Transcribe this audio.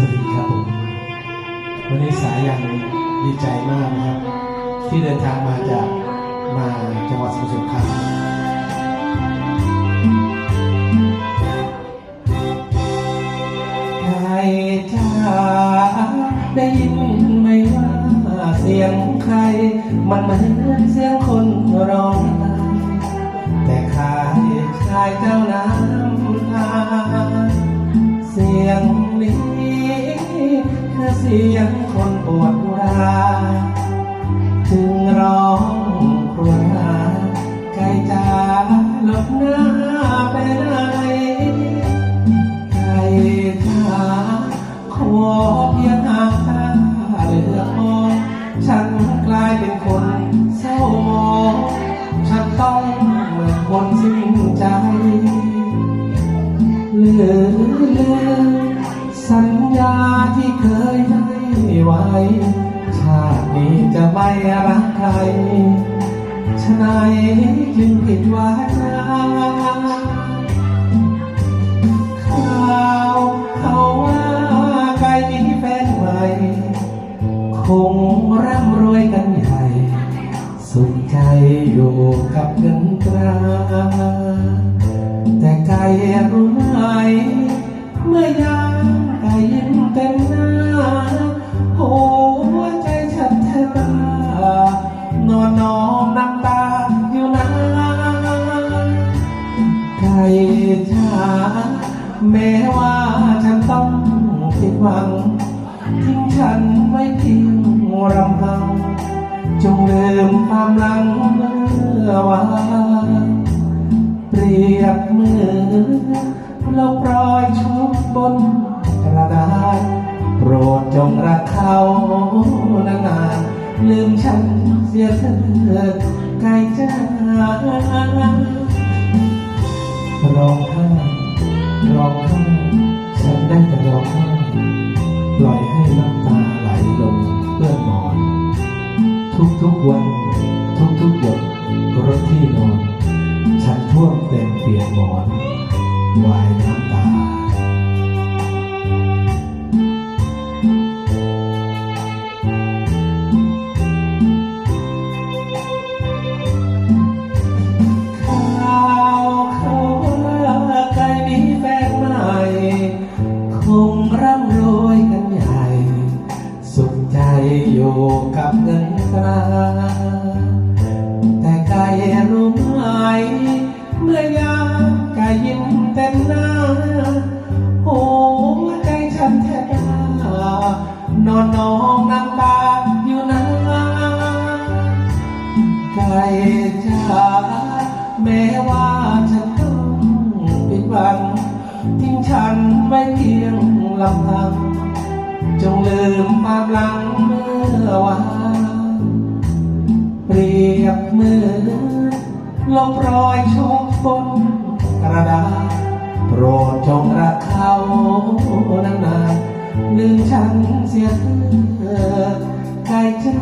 สวัสดีครับผม วันนี้สายยังดีใจมากนะครับ ที่เดินทางมาจากมาจังหวัดสมุทรสงครามใครจ้าได้ยินไหมว่าเสียงใคร มันเหมือนเสียงคน เสียงคนปวดราจึงร้องครวญหาไก่จ๋าหลบหน้าไปไหนไก่จ๋าขอเพียงหางตาเหลือมองฉันกลายเป็นคนเศร้าหมองฉันต้องเหมือนคนสิ้นใจ ชาตินี้จะไม่รักใครฉะไหนจึงผิดวาจาข่าวเขาว่าใครมีแฟนใหม่คงร่ำรวยกันใหญ่ สุขใจอยู่กับเงินตรา แม้ว่าฉันต้องผิดหวัง ทิ้งฉันไว้เพียงรำพัง จงลืมความหลังเมื่อวานเปรียบมือเราปล่อยชุบบนกระดาษโปรดจงรักเขานานๆลืมฉันเสียเถิดไกลจ้า ร้องไห้ร้องไห้ฉันได้แต่ร้องไห้ปล่อยให้น้ำตาไหลลงเปื้อนอน ทุกทุกวัน ทุกทุกหยดรถที่นอน ฉันท่วมเต็มเปียกหมอนวายน้ำตา อยู่กับเงินตราแต่ไก่รู้ไหมเมื่อยามก่ยิ้มเต็มหน้าหัวใจฉันแทบบ้านอนนองน้ำตาอยู่นานไก่จ๋าแม้ว่าฉันต้องผิดหวังทิ้งฉันไว้เพียงลำพัง จงลืมภาพลังเมื่อวานเปรียบเหมือนลบรอยชกฝนกระดาษโปรดจงรักเขานานๆลืมฉันเสียเธถิดใจจ้า